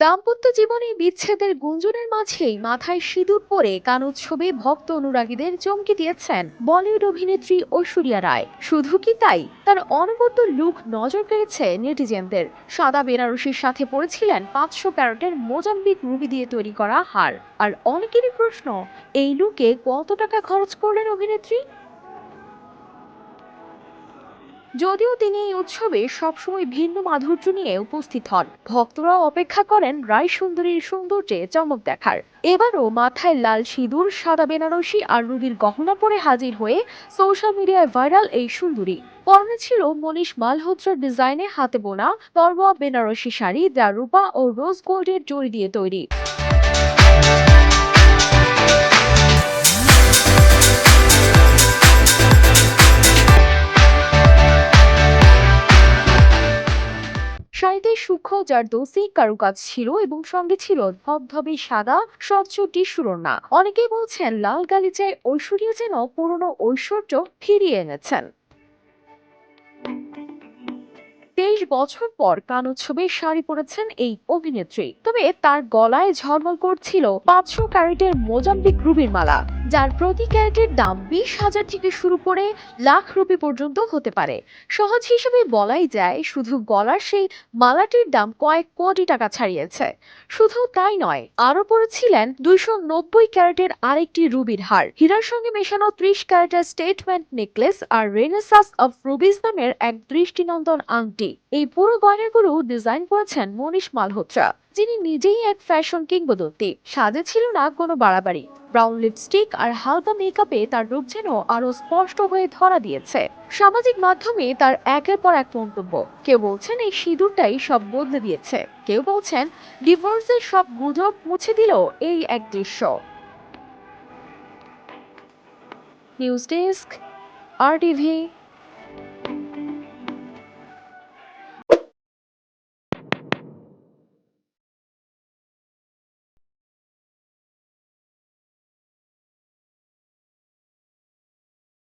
দাম্পত্য জীবনে বিচ্ছেদের গুঞ্জনের মাঝেই মাথায় সিঁদুর পরে কানোৎসবে ভক্ত অনুরাগীদের চমকে দিয়েছেন বলিউড অভিনেত্রী ঐশ্বরিয়া রায়। শুধু কি তাই? তার অনবদ্য লুক নজর কেড়েছে নেটিজেনদের। সাদা বেনারসির সাথে পড়েছিলেন পাঁচশো ক্যারেটের মোজাম্বিক রুবি দিয়ে তৈরি করা হার। আর অনেকেরই প্রশ্ন, এই লুকে কত টাকা খরচ করলেন অভিনেত্রী? যদিও তিনি এই উৎসবে সবসময় ভিন্ন মাধুর্য নিয়ে উপস্থিত হন। ভক্তরা অপেক্ষা করেন রায় সুন্দরীর সৌন্দর্যে চমক দেখার। এবারও মাথায় লাল সিঁদুর, সাদা বেনারসি আর রুবির গহনা পরে হাজির হয়ে সোশ্যাল মিডিয়ায় ভাইরাল এই সুন্দরী। পরনে ছিল মনীষ মালহোত্রার ডিজাইনে হাতে বোনা তরবা বেনারসি শাড়ি যা রূপা ও রোজ গোল্ডের জড়ি দিয়ে তৈরি। শাড়িতে সূক্ষ্ম জারদৌসি কারুকাজ ছিল এবং সঙ্গে ছিল ধবধবে সাদা, স্বচ্ছ সুরনা অনেকেই বলছেন, লাল গালিচায় ঐশ্বরীয় যেন পুরনো ঐশ্বর্য ফিরিয়ে এনেছেন। বছর পর কান উৎসবে শাড়ি পরেছেন এই অভিনেত্রী। তবে তার গলায় ঝলমল করছিল পাঁচশো ক্যারেটের মোজাম্বিক রুবির মালা, যার প্রতি ক্যারেটের দাম বিশ হাজার থেকে শুরু করে লাখ রুপি পর্যন্ত হতে পারে। সহজ হিসেবে বলাই যায়, শুধু গলার সেই মালাটির দাম কয়েক কোটি টাকা ছাড়িয়েছে। শুধু তাই নয় আরও পরেছিলেন দুইশো নব্বই ক্যারেটের আরেকটি রুবির হার। হীরার সঙ্গে মেশানো ত্রিশ ক্যারেটের স্টেটমেন্ট নেকলেস আর রেনেসাস অফ রুবিস নামের এক দৃষ্টিনন্দন আংটি। এই পুরো গয়নাগুলো ডিজাইন করেছেন মনীষ মালহোত্রা, যিনি নিজেই এক ফ্যাশন কিংবদন্তি। সাজে ছিল না কোনো বাড়াবাড়ি। ব্রাউন লিপস্টিক আর হালকা মেকআপে তার রূপ যেন আরও স্পষ্ট হয়ে ধরা দিয়েছে। সামাজিক মাধ্যমে তার একের পর এক মন্তব্য। কেউ বলছেন এই সিঁদুরটাই সব বদলে দিয়েছে। কেউ বলছেন ডিভোর্সের সব গুজব মুছে দিল এই এক দৃশ্য। নিউজ ডেস্ক আর টিভি